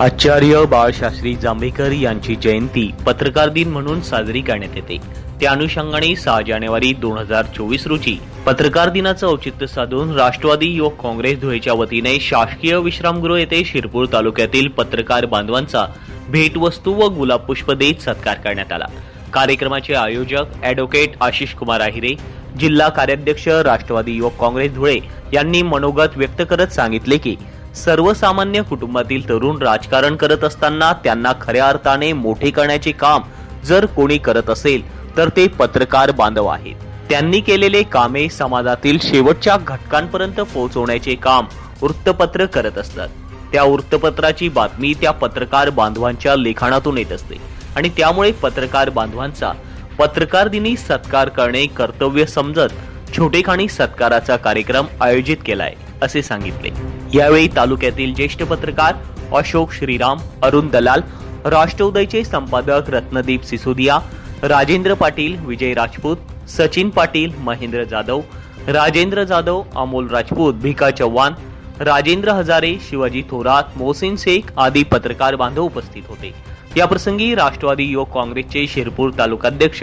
आचार्य बाळशास्त्री जांभेकर यांची जयंती पत्रकार दिन म्हणून साजरी करण्यात येते. त्या अनुषंगाने सहा जानेवारी दोन हजार चोवीस रोजी पत्रकार दिनाचं औचित्य साधून राष्ट्रवादी युवक काँग्रेस धुळेच्या वतीने शासकीय विश्रामगृह येथे शिरपूर तालुक्यातील पत्रकार बांधवांचा भेटवस्तू व गुलाबपुष्प देत सत्कार करण्यात आला. कार्यक्रमाचे आयोजक ॲडव्होकेट आशिष कुमार आहिरे जिल्हा कार्याध्यक्ष राष्ट्रवादी युवक काँग्रेस धुळे यांनी मनोगत व्यक्त करत सांगितले की सर्वसामान्य कुटुंबातील तरुण राजकारण करत असताना त्यांना खऱ्या अर्थाने मोठे करण्याचे काम जर कोणी करत असेल तर ते पत्रकार बांधव आहेत. त्यांनी केलेले कामे समाजातील शेवटच्या घटकांपर्यंत पोहोचवण्याचे काम वृत्तपत्र करत असतात. त्या वृत्तपत्राची बातमी त्या पत्रकार बांधवांच्या लेखनातून येत असते आणि त्यामुळे पत्रकार बांधवांचा पत्रकार दिनी सत्कार करणे कर्तव्य समजत छोटेखानी सत्काराचा कार्यक्रम आयोजित केलाय असे सांगितले. यावेळी तालुक्यातील ज्येष्ठ पत्रकार अशोक श्रीराम अरुण दलाल राष्ट्रउदयचे संपादक रत्नदीप सिसोदिया राजेंद्र पाटील विजय राजपूत सचिन पाटील महेंद्र जाधव राजेंद्र जाधव अमोल राजपूत भिका चव्हाण राजेंद्र हजारे शिवाजी थोरात मोहसिन शेख आदी पत्रकार बांधव उपस्थित होते. याप्रसंगी राष्ट्रवादी युवक काँग्रेसचे शिरपूर तालुकाध्यक्ष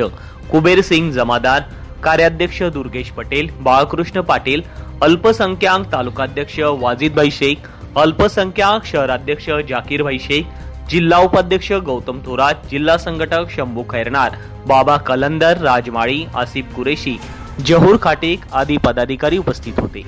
कुबेर सिंग जमादार कार्याध्यक्ष दुर्गेश पटेल बाळकृष्ण पाटील अल्पसंख्याक तालुकाध्यक्ष वाजिदभाई शेख अल्पसंख्याक शहराध्यक्ष जाकीरभाई शेख जिल्हा उपाध्यक्ष गौतम थोरात जिल्हा संघटक शंभू खैरनार बाबा कलंदर राजमाळी आसिफ कुरेशी जहूर खाटेक आदी पदाधिकारी उपस्थित होते.